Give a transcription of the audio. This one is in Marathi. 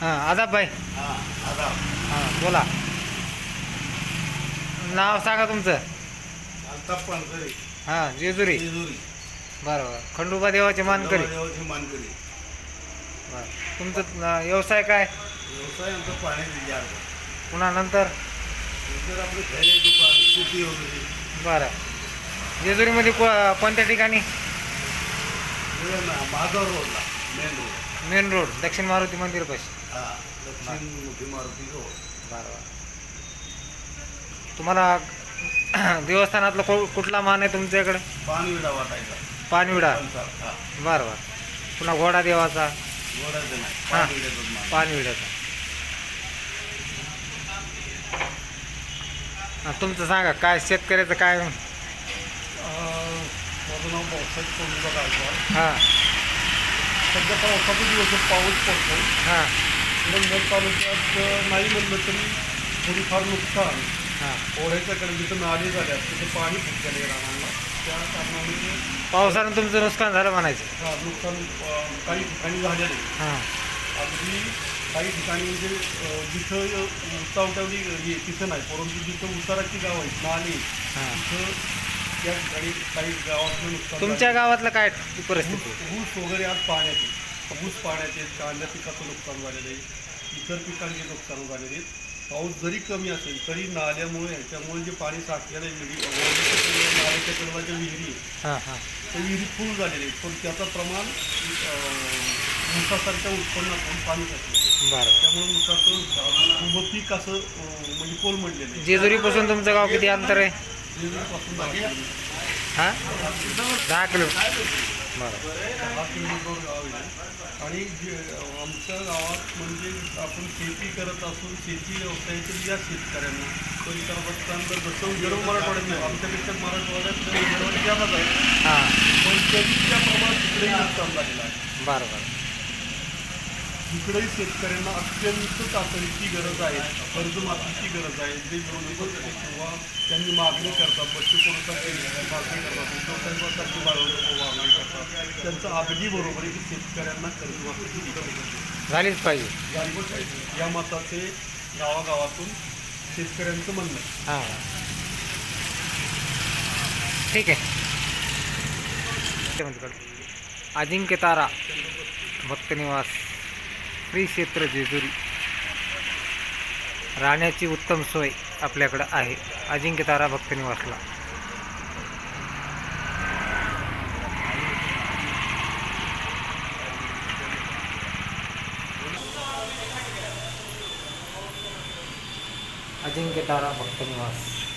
हां हा हां बोला. नाव सांगा तुमचं. हां जेजुरी. जेजुरी. बरं बरं. खंडोबा देवाचे मानकरी. देवाची मानकरी. बरं. तुमचं व्यवसाय काय? व्यवसाय आमचा पाण्याची जार पुन्हा नंतर? बरं. जेजुरीमध्ये को कोणत्या ठिकाणी? माधव रोडला. Main road. मेन रोड दक्षिण मारुती मंदिरपाशी हा दक्षिण मोठी मारुती रोड. बरं बरं. तुम्हाला देवस्थानातलं कु कुठला मान आहे तुमच्याकडे? पानविडा वाटायचा. पानविडा. पंचार, हा. बरं बरं. पुन्हा घोडा देवाचा? गोडाचं नाही हा. मान. हां तुमचं सांगा काय शेतकऱ्याचं काय? अं, माझं नाव पावसाळ्यात कोंडूबा गायकवाड. हां. सध्या पावसाचा दिवस पाऊस पडतो हां. नंतर तालुक्यात नाही म्हणलं तरी थोडीफार नुकसान. हां. ओढ्याच्याकडे जिथं नाले झाल्यात तिथं पाणी फुटलेलं रानांना त्या कारणाने पावसानं तुमचं नुकसान झालं म्हणायचं. हा, नुकसान अं, काही ठिकाणी झालेलं हां. अगदी काही ठिकाणी म्हणजे अं, जिथं उतावटावली हे तिथं नाही परंतु जिथं उताराची गाव आहेत नाले हां. तिथं ठिकाणी काही गावातलं नुकसान तुमच्या गावातलं काय परिस्थिती? ऊस ऊस वगैरे आज पाण्याचे. ऊस पाण्याचे कांद्या पिकाचं नुकसान झालेलं आहे. इतर पिकांचे नुकसान झालेले आहेत पाऊस जरी कमी असेल तरी नाल्यामुळे ह्याच्यामुळे जे पाणी साठलेलं आहे विहिरी नाल्याच्या कडवाच्या विहिरी आहे, हां हां. त्या विहिरी फुल झालेले आहेत. पण त्याचं प्रमाण अं, ऊसासारख्या उत्पन्नातून पाणी साठलं त्यामुळे ऊसाचं उभं पीक असं अं, म्हणजे कोलमडलेलं आहे. जेजुरीपासून तुमचं गाव किती अंतर आहे. हां? दहा किलो. बरं आणि आमच्या गावात म्हणजे आपण शेती करत असून शेती व्यवसायातील या शेतकऱ्यांना परिसराबद्दल जसं विदर्भ मराठवाड्यात नाही, आमच्यापेक्षा मराठवाड्यात विदर्भात जास्त आहे हां. पण तरीच्या प्रमाणात तिकडेही नुकसान झालेलं आहे. बरं बरं. तिकडेही शेतकऱ्यांना अत्यंत तातडीची गरज आहे कर्जमाफीची गरज आहे. जे विरोधी पक्ष किंवा त्यांनी मागणी करतात बच्चू कडूसाठी मागणी करतात उद्धव साहेबांसारखी मागणी करतात. त्यांचं अगदी बरोबर आहे की शेतकऱ्यांना कर्जमाफीची गरज झालीच पाहिजे. झाली पाहिजे. या मताचे गावागावातून शेतकऱ्यांचं म्हणणं हां. ठीक आहे. अजिंक्य तारा भक्तनिवास श्री क्षेत्र जेजुरी. राहण्याची उत्तम सोय आपल्याकडं आहे. अजिंक्य तारा भक्तनिवासला अजिंक्य तारा भक्तनिवास